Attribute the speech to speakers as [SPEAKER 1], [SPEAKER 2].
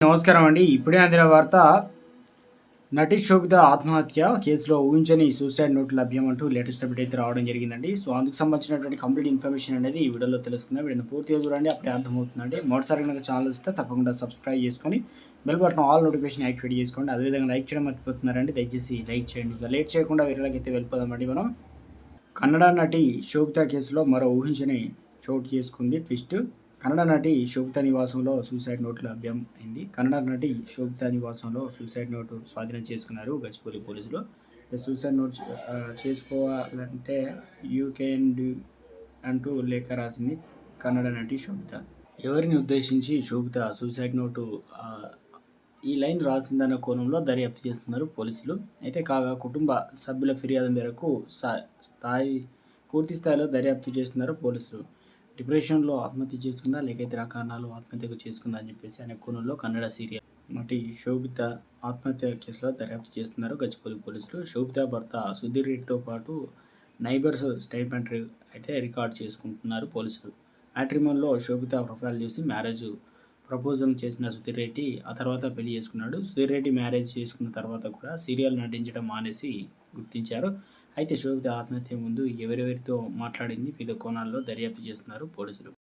[SPEAKER 1] నమస్కారం అండి. ఇప్పుడే అందిన వార్త నటి శోభిత ఆత్మహత్య కేసులో ఊహించని సూసైడ్ నోట్ లభ్యం అంటూ లేటెస్ట్ అప్డేట్ అయితే రావడం జరిగిందండి. సో అందుకు సంబంధించినటువంటి కంప్లీట్ ఇన్ఫర్మేషన్ అనేది ఈ వీడియోలో తెలుసుకుందాం. వీడియోని పూర్తిగా చూడండి అప్పుడే అర్థమవుతుందండి. మొదటిసారి కనుక ఛానల్ వస్తే తప్పకుండా సబ్స్క్రైబ్ చేసుకొని bell button all notification activate చేసుకోండి. అదేవిధంగా లైక్ చేయడం మర్చిపోతున్నారండి. దయచేసి లైక్ చేయండి. ఇక లేట్ చేయకుండా వీడియోలోకి అయితే వెళ్ళిపోదామండి మనం. కన్నడ నటి శోభిత కేసులో మరో ఊహించని చోటు చేసుకుంది. ట్విస్ట్ కన్నడ నటి శోభితా నివాసంలో సూసైడ్ నోట్ లభ్యం అయింది. కన్నడ నటి శోభితా నివాసంలో సూసైడ్ నోటు స్వాధీనం చేసుకున్నారు గచ్చిపల్లి పోలీసులు. సూసైడ్ నోట్ చేసుకోవాలంటే యూ కెన్ డూ అంటూ లేఖ రాసింది కన్నడ నటి శోభిత. ఎవరిని ఉద్దేశించి శోభిత సూసైడ్ నోటు ఈ లైన్ రాసిందన్న కోణంలో దర్యాప్తు చేస్తున్నారు పోలీసులు. అయితే కాగా కుటుంబ సభ్యుల ఫిర్యాదు మేరకు స్థాయి పూర్తి స్థాయిలో దర్యాప్తు చేస్తున్నారు పోలీసులు. డిప్రెషన్లో ఆత్మహత్య చేసుకుందా? లేక ఇతర కారణాలు ఆత్మహత్యకు చేసుకుందా అని చెప్పేసి అనే కోణంలో కన్నడ సీరియల్ నటి శోభిత ఆత్మహత్య కేసులో దర్యాప్తు చేస్తున్నారు. గచ్చిపల్లి పోలీసులు శోభిత భర్త సుధీర్ రెడ్డితో పాటు నైబర్స్ స్టైపెంట్ అయితే రికార్డ్ చేసుకుంటున్నారు పోలీసులు. మ్యాట్రిమోన్లో శోభిత ప్రొఫైల్ చూసి మ్యారేజ్ ప్రపోజల్ చేసిన సుధీర్ రెడ్డి ఆ తర్వాత పెళ్ళి చేసుకున్నాడు. సుధీర్ రెడ్డి మ్యారేజ్ చేసుకున్న తర్వాత కూడా సీరియల్ నటించడం మానేసి గుర్తించారు. అయితే శోభిత ఆత్మహత్య ముందు ఎవరెవరితో మాట్లాడింది? వివిధ కోణాల్లో దర్యాప్తు చేస్తున్నారు పోలీసులు.